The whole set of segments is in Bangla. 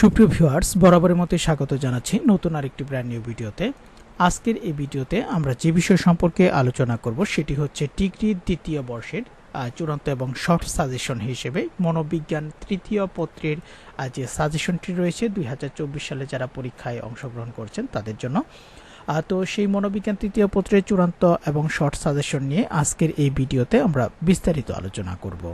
সুপ্রিয় ভিউয়ার্স, বরাবরের মতোই স্বাগত জানাচ্ছি নতুন আরেকটি ব্র্যান্ড নিউ ভিডিওতে। আজকের এই ভিডিওতে আমরা যে বিষয় সম্পর্কে আলোচনা করব সেটি হচ্ছে ডিগ্রির দ্বিতীয় বর্ষের চূড়ান্ত এবং শর্ট সাজেশন হিসেবে মনোবিজ্ঞান তৃতীয় পত্রের যে সাজেশনটি রয়েছে দুই হাজার চব্বিশ সালে যারা পরীক্ষায় অংশগ্রহণ করছেন তাদের জন্য। তো সেই মনোবিজ্ঞান তৃতীয় পত্রের চূড়ান্ত এবং শর্ট সাজেশন নিয়ে আজকের এই ভিডিওতে আমরা বিস্তারিত আলোচনা করব।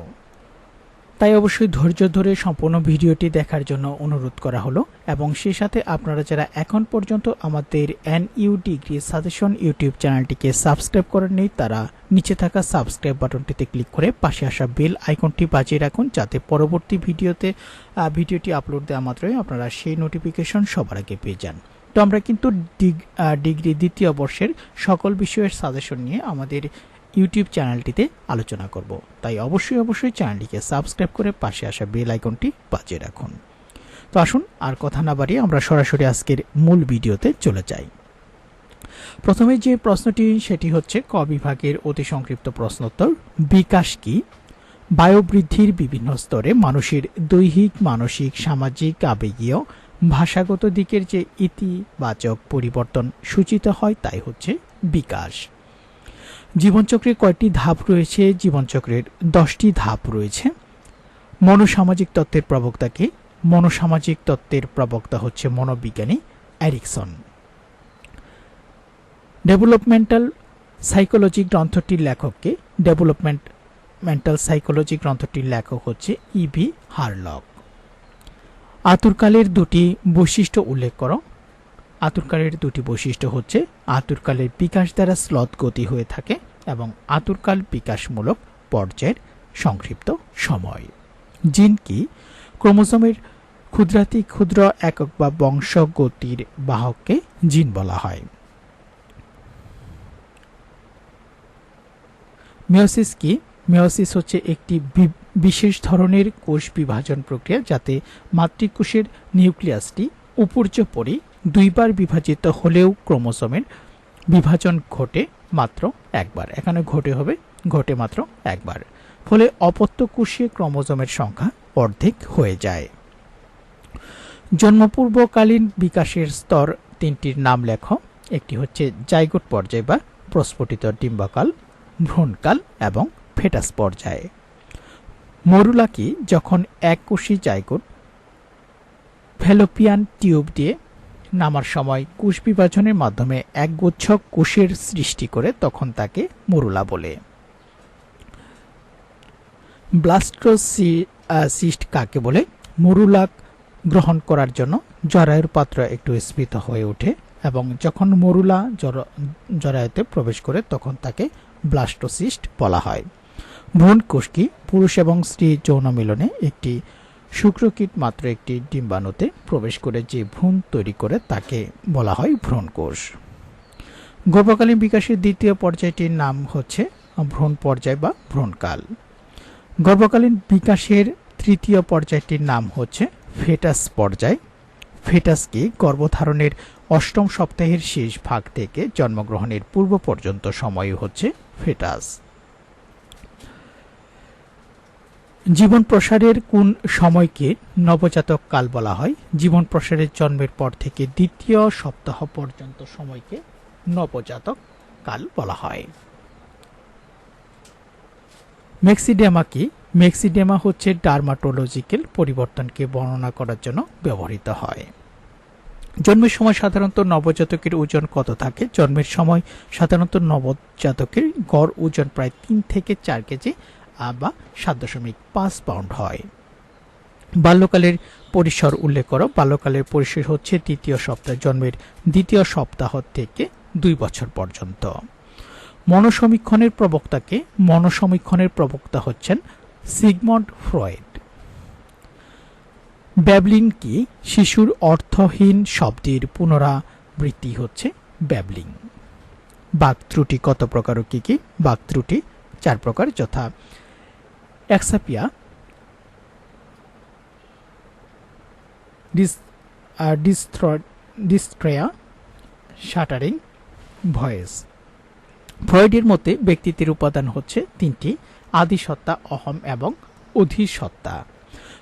তাই অবশ্যই ধৈর্য ধরে সম্পূর্ণ ভিডিওটি দেখার জন্য অনুরোধ করা হলো এবং সেই সাথে আপনারা যারা এখন পর্যন্ত আমাদের N U degree suggestion YouTube চ্যানেলটিকে সাবস্ক্রাইব করেননি, তারা নিচে থাকা সাবস্ক্রাইব বাটনটিতে ক্লিক করে পাশে আসা বেল আইকনটি বাজিয়ে রাখুন যাতে পরবর্তী ভিডিওতে ভিডিওটি আপলোড দেওয়া মাত্রই আপনারা সেই নোটিফিকেশন সবার আগে পেয়ে যান। তো আমরা কিন্তু ডিগ- ডিগ্রি দ্বিতীয় বর্ষের সকল বিষয়ের সাজেশন নিয়ে আমাদের ইউটিউব চ্যানেলটিতে আলোচনা করব। তাই অবশ্যই অবশ্যই চ্যানেলটিকে সাবস্ক্রাইব করে পাশে আসা বেল আইকনটি বাজিয়ে রাখুন। তো আসুন, আর কথা না বাড়িয়ে আমরা সরাসরি আজকের মূল ভিডিওতে চলে যাই। প্রথমে যে প্রশ্নটি, সেটি হচ্ছে ক বিভাগের অতি সংক্ষিপ্ত প্রশ্নোত্তর, বিকাশ কি? বায়োবৃদ্ধির বিভিন্ন স্তরে মানুষের দৈহিক, মানসিক, সামাজিক, আবেগীয়, ভাষাগত দিকের যে ইতিবাচক পরিবর্তন সূচিত হয়, তাই হচ্ছে বিকাশ। জীবনচক্রের কয়টি ধাপ রয়েছে, জীবনচক্রের দশটি ধাপ রয়েছে। মনোসামাজিক তত্ত্বের প্রবক্তাকে মনোসামাজিক তত্ত্বের প্রবক্তা হচ্ছে মনোবিজ্ঞানী অ্যারিকসন ডেভেলপমেন্টাল সাইকোলজি গ্রন্থটির লেখককে ডেভেলপমেন্ট, মেন্টাল সাইকোলজি গ্রন্থটির লেখক হচ্ছে ইভি হারলক। আতুরকালের দুটি বৈশিষ্ট্য উল্লেখ করো। আতুরকালের দুটি বৈশিষ্ট্য হচ্ছে, আতুরকালের বিকাশ দ্বারা স্লথ গতি হয়ে থাকে এবং আতুরকাল বিকাশমূলক পর্যায়ের সংক্ষিপ্ত সময়। জিন কি? ক্রোমোজোমের ক্ষুদ্রাতি ক্ষুদ্র একক বা বংশগতির বাহককে জিন বলা হয়। মেয়োসিস কি? মেয়োসিস হচ্ছে একটি বিশেষ ধরনের কোষ বিভাজন প্রক্রিয়া যাতে মাতৃকোষের নিউক্লিয়াসটি উপর্য পরে দুইবার বিভাজিত হলেও ক্রোমোসোমের বিভাজন ঘটে মাত্র একবার। এখানে ঘটে হবে, ঘটে মাত্র একবার। ফলে অপত্য কোষে ক্রোমোজোমের সংখ্যা অর্ধেক হয়ে যায়। জন্মপূর্বকালীন বিকাশের স্তর তিনটির নাম লেখ। একটি হচ্ছে জাইগোট পর্যায় বা প্রস্ফুটিত ডিম্বাকাল, ভ্রূণকাল এবং ফেটাস পর্যায়ে। মরুলাকি যখন এক কোষী জাইগোট ফেলোপিয়ান টিউব দিয়ে নামার সময় কোষ বিভাজনের মাধ্যমে একগুচ্ছ কোষের সৃষ্টি করে তখন তাকে মরুলা বলে। ব্লাস্টোসিস্ট কাকে বলে? মরুলা গ্রহণ করার জন্য জরায়ুর পাত্র একটু স্ফীত হয়ে ওঠে এবং যখন মরুলা জর- জরায়ুতে প্রবেশ করে তখন তাকে ব্লাস্টোসিস্ট বলা হয়। ভ্রূণ কোষ কি? পুরুষ এবং স্ত্রী যৌন মিলনে একটি শুক্রকীট মাত্র একটি ডিম্বাণুতে প্রবেশ করে যে ভ্রূণ তৈরি করে তাকে বলা হয় ভ্রূণ কোষ গর্ভকালীন বিকাশের দ্বিতীয় পর্যায়টির নাম হচ্ছে ভ্রূণ পর্যায় বা ভ্রূণকাল। গর্ভকালীন বিকাশের তৃতীয় পর্যায়টির নাম হচ্ছে ফেটাস পর্যায়। ফেটাসকে গর্ভধারণের অষ্টম সপ্তাহের শেষ ভাগ থেকে জন্মগ্রহণের পূর্ব পর্যন্ত সময় হচ্ছে ফেটাস। জীবন প্রসারের কোন সময়কে নবজাতক কাল বলা হয়? জীবন প্রসারের জন্মের পর থেকে দ্বিতীয় সপ্তাহ পর্যন্ত সময়কে নবজাতক কাল বলা হয়। মেক্সিডেমা কি? মেক্সিডেমা হচ্ছে ডার্মাটোলজিক্যাল পরিবর্তনকে বর্ণনা করার জন্য ব্যবহৃত হয়। জন্মের সময় সাধারণত নবজাতকের ওজন কত থাকে? জন্মের সময় সাধারণত নবজাতকের গড় ওজন প্রায় তিন থেকে চার কেজি বা সাত দশমিক পাঁচ পাউন্ড হয়। বাল্যকালের পরিসর উল্লেখ করো। বাল্যকালের পরিসর হচ্ছে তৃতীয় সপ্তাহ জন্মের দ্বিতীয় সপ্তাহ থেকে দুই বছর পর্যন্ত। মনসমীক্ষণের প্রবক্তাকে মনসমীক্ষণের প্রবক্তা হচ্ছেন সিগমন্ড ফ্রয়েড। ব্যাবলিন কি? শিশুর অর্থহীন শব্দের পুনরাবৃত্তি হচ্ছে ব্যাবলিং বাক ত্রুটি কত প্রকার ও কি কি? বাক ত্রুটি চার প্রকার, যথা এক্সাপিয়া ডিস ডিস্ট্রেয়া, শাটারিং, ভয়েস। ফ্রয়েডের মতে ব্যক্তিত্বের উপাদান হচ্ছে তিনটি, আদিসত্তা, অহম এবং অধিসত্তা।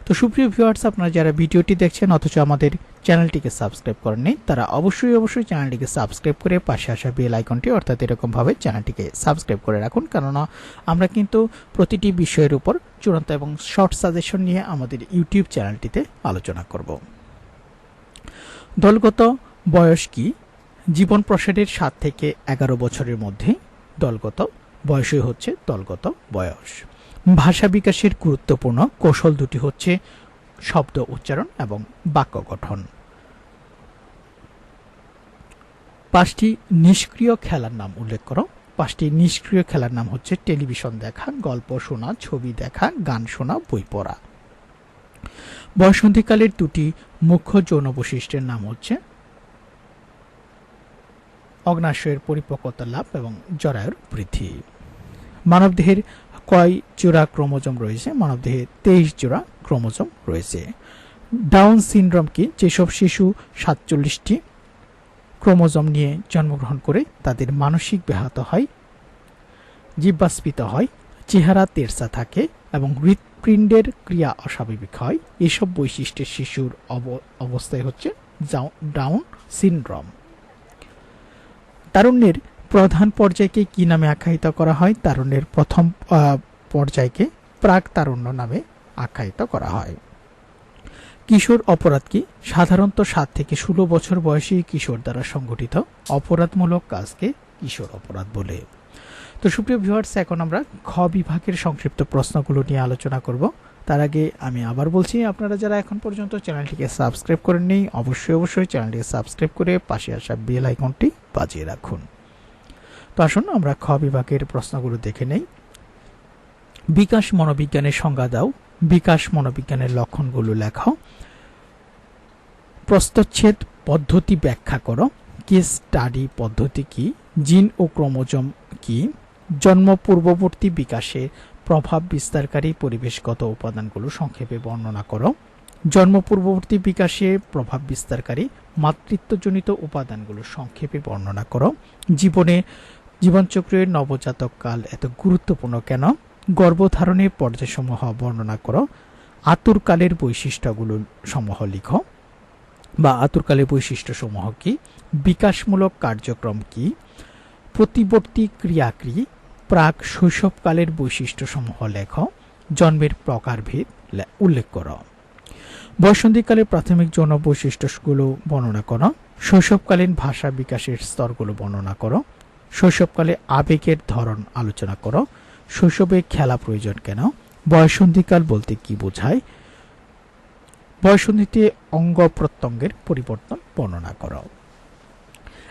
তো সুপ্রিয় ভিউয়ার্স আপনারা যারা ভিডিওটি দেখছেন, অথচ আমাদের চ্যানেলটিকে সাবস্ক্রাইব করেননি, তারা অবশ্যই অবশ্যই চ্যানেলটিকে সাবস্ক্রাইব করে পাশে আসা বেল আইকনটি অর্থাৎ এরকমভাবে চ্যানেলটিকে সাবস্ক্রাইব করে রাখুন। কেননা আমরা কিন্তু প্রতিটি বিষয়ের উপর চূড়ান্ত এবং শর্ট সাজেশন নিয়ে আমাদের ইউটিউব চ্যানেলটিতে আলোচনা করব। দলগত বয়স কি? জীবন প্রসারের সাত থেকে এগারো বছরের মধ্যে দলগত, বয়সই হচ্ছে দলগত বয়স। ভাষা বিকাশের গুরুত্বপূর্ণ কৌশল দুটি হচ্ছে শব্দ উচ্চারণ এবং বাক্য গঠন। পাঁচটি নিষ্ক্রিয় খেলার নাম উল্লেখ করো। পাঁচটি নিষ্ক্রিয় খেলার নাম হচ্ছে টেলিভিশন দেখা, গল্প শোনা, ছবি দেখা, গান শোনা, বই পড়া। বয়সন্ধিকালের দুটি মুখ্য যৌন বৈশিষ্ট্যের নাম হচ্ছে অগ্নাশয়ের পরিপক্কতা লাভ এবং জরায়ুর বৃদ্ধি। মানবদেহের কয় জোড়া ক্রোমোজোম রয়েছে? মানবদেহে তেইশ জোড়া ক্রোমোজোম রয়েছে। ডাউন সিনড্রোম কি? যেসব শিশু সাতচল্লিশটি ক্রোমোজোম নিয়ে জন্মগ্রহণ করে, তাদের মানসিক ব্যাহত হয় জীবাস্পিত হয়, চেহারা তেরসা থাকে এবং হৃৎপিণ্ডের ক্রিয়া অস্বাভাবিক হয়। এসব বৈশিষ্ট্যের শিশুর অবস্থায় হচ্ছে ডাউন সিনড্রোম। তারুণ্যের প্রধান পর্যায়কে কি নামে আখ্যায়িত করা হয়? তারুণ্যের প্রথম পর্যায়কে প্রাক তারুণ্য নামে আখ্যায়িত করা হয়। কিশোর অপরাধ কি? সাধারণত সাত থেকে ষোলো বছর বয়সী কিশোর দ্বারা সংগঠিত অপরাধমূলক কাজকে কিশোর অপরাধ বলে। তো সুপ্রিয় ভিউয়ার্স এখন আমরা খ বিভাগের সংক্ষিপ্ত প্রশ্নগুলো নিয়ে আলোচনা করব। তার আগে আমি আবার বলছি, আপনারা যারা এখন পর্যন্ত চ্যানেলটিকে সাবস্ক্রাইব করেননি, অবশ্যই অবশ্যই চ্যানেলটিকে সাবস্ক্রাইব করে পাশে আসা বেল আইকনটি বাজিয়ে রাখুন। তো আসুন আমরা খ বিভাগের প্রশ্নগুলো দেখে নেই। বিকাশ মনোবিজ্ঞানের সংজ্ঞা দাও। বিকাশ মনোবিজ্ঞানের লক্ষণগুলো লেখাও প্রস্তচ্ছেদ পদ্ধতি ব্যাখ্যা করো। কেস স্টাডি পদ্ধতি কি? জিন ও ক্রোমোজম কি? জন্ম পূর্ববর্তী বিকাশে প্রভাব বিস্তারকারী পরিবেশগত উপাদানগুলো সংক্ষেপে বর্ণনা করো। জন্ম পূর্ববর্তী বিকাশে প্রভাব বিস্তারকারী মাতৃত্বজনিত উপাদানগুলো সংক্ষেপে বর্ণনা করো। জীবনে জীবনচক্রের নবজাতক কাল এত গুরুত্বপূর্ণ কেন? গর্ভধারণের পর্যায়সমূহ বর্ণনা করো। আতুরকালের বৈশিষ্ট্যগুলো সমূহ লিখো। বা আতুরকালের বৈশিষ্ট্যসমূহ কি? বিকাশমূলক কার্যক্রম কি? প্রতিবর্তী ক্রিয়াক্রি প্রাক শৈশবকালের বৈশিষ্ট্যসমূহ লেখ। জন্মের প্রকারভেদ উল্লেখ করো। বসন্তীকালের প্রাথমিক যৌন বৈশিষ্ট্যগুলো বর্ণনা করো। শৈশবকালীন ভাষা বিকাশের স্তরগুলো বর্ণনা করো। শৈশবকালে আবেগের ধরন আলোচনা করো। শৈশবে খেলা প্রয়োজন কেন? বয়সন্ধিকাল বলতে কি বোঝায়? বয়সন্ধিতে অঙ্গ প্রত্যঙ্গের পরিবর্তন বর্ণনা করো।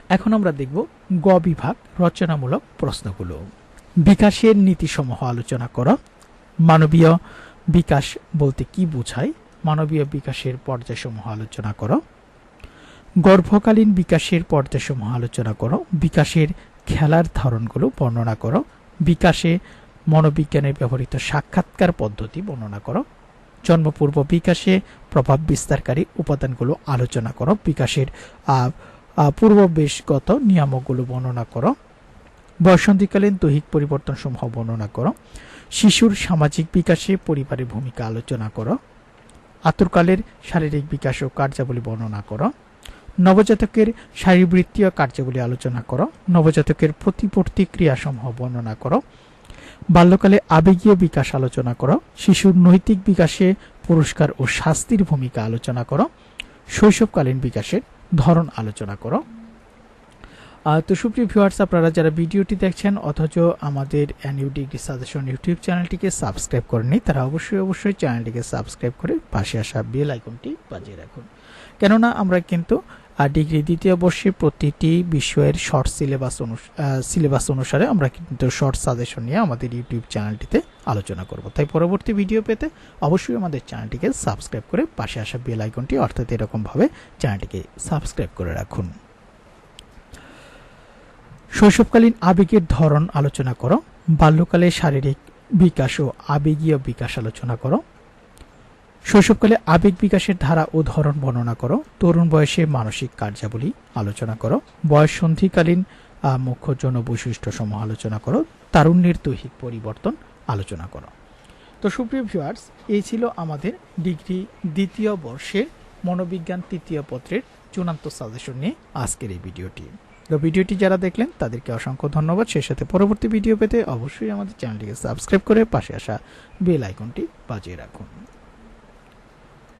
এখন আমরা দেখব গ বিভাগ রচনামূলক প্রশ্নগুলো। বিকাশের নীতিসমূহ আলোচনা করো। মানবীয় বিকাশ বলতে কি বোঝায়? মানবীয় বিকাশের পর্যায়সমূহ আলোচনা করো। গর্ভকালীন বিকাশের পর্যায়সমূহ আলোচনা করো। বিকাশের খেলার ধরনগুলো বর্ণনা করো। বিকাশে মনোবিজ্ঞানের ব্যবহৃত সাক্ষাৎকার পদ্ধতি বর্ণনা করো। জন্মপূর্ব বিকাশে প্রভাব বিস্তারকারী উপাদানগুলো আলোচনা করো। বিকাশের পূর্ববেশগত নিয়ামকগুলো বর্ণনা করো। বসন্তীকালীন দৈহিক পরিবর্তন সমূহ বর্ণনা করো। শিশুর সামাজিক বিকাশে পরিবারের ভূমিকা আলোচনা করো। আতুরকালের শারীরিক বিকাশ ও কার্যাবলী বর্ণনা করো। নবজাতকের শারীরবৃত্তীয় কার্যাবলী আলোচনা করো। নবজাতকের প্রতিবর্তী ক্রিয়াসমূহ বর্ণনা করো। বাল্যকালে আবেগীয় বিকাশ আলোচনা করো। শিশুর নৈতিক বিকাশে পুরস্কার ও শাস্তির ভূমিকা আলোচনা করো। শৈশবকালীন বিকাশের ধরন আলোচনা করো। তো সুপ্রিয় ভিউয়ার্স আপনারা যারা ভিডিওটি দেখছেন, অথচ আমাদের N U degree suggestion YouTube চ্যানেলটিকে সাবস্ক্রাইব করেননি, তারা অবশ্যই অবশ্যই চ্যানেলটিকে সাবস্ক্রাইব করে পাশে আসা বেল আইকনটি বাজিয়ে রাখুন। কেননা আমরা কিন্তু ডিগ্রি দ্বিতীয় বর্ষে প্রতিটি বিষয়ের শর্ট সিলেবাস সিলেবাস অনুসারে আমরা কিন্তু শর্ট সাজেশন নিয়ে আমাদের ইউটিউব চ্যানেলটিতে আলোচনা করব। তাই পরবর্তী ভিডিও পেতে অবশ্যই আমাদের চ্যানেলটিকে সাবস্ক্রাইব করে পাশে আসা বেল আইকনটি অর্থাৎ এরকমভাবে চ্যানেলটিকে সাবস্ক্রাইব করে রাখুন। শৈশবকালীন আবেগের ধরন আলোচনা করো, বাল্যকালে শারীরিক বিকাশ ও আবেগীয় বিকাশ আলোচনা করো শৈশবকালে আবেগ বিকাশের ধারা ও ধরন বর্ণনা করো। তরুণ বয়সে মানসিক কার্যাবলী আলোচনা করো। বয়স সন্ধিকালীন মুখ্য যৌন বৈশিষ্ট্য সমূহ আলোচনা করো। তারুণ্যের দৈহিক পরিবর্তন আলোচনা করো। তো সুপ্রিয় ভিউয়ার্স এই ছিল আমাদের ডিগ্রি দ্বিতীয় বর্ষের মনোবিজ্ঞান তৃতীয় পত্রের চূড়ান্ত সাজেশন নিয়ে আজকের এই ভিডিওটি। তো ভিডিওটি যারা দেখলেন, তাদেরকে অসংখ্য ধন্যবাদ। সেই সাথে পরবর্তী ভিডিও পেতে অবশ্যই আমাদের চ্যানেলটিকে সাবস্ক্রাইব করে পাশে আসা বেল আইকনটি বাজিয়ে রাখুন।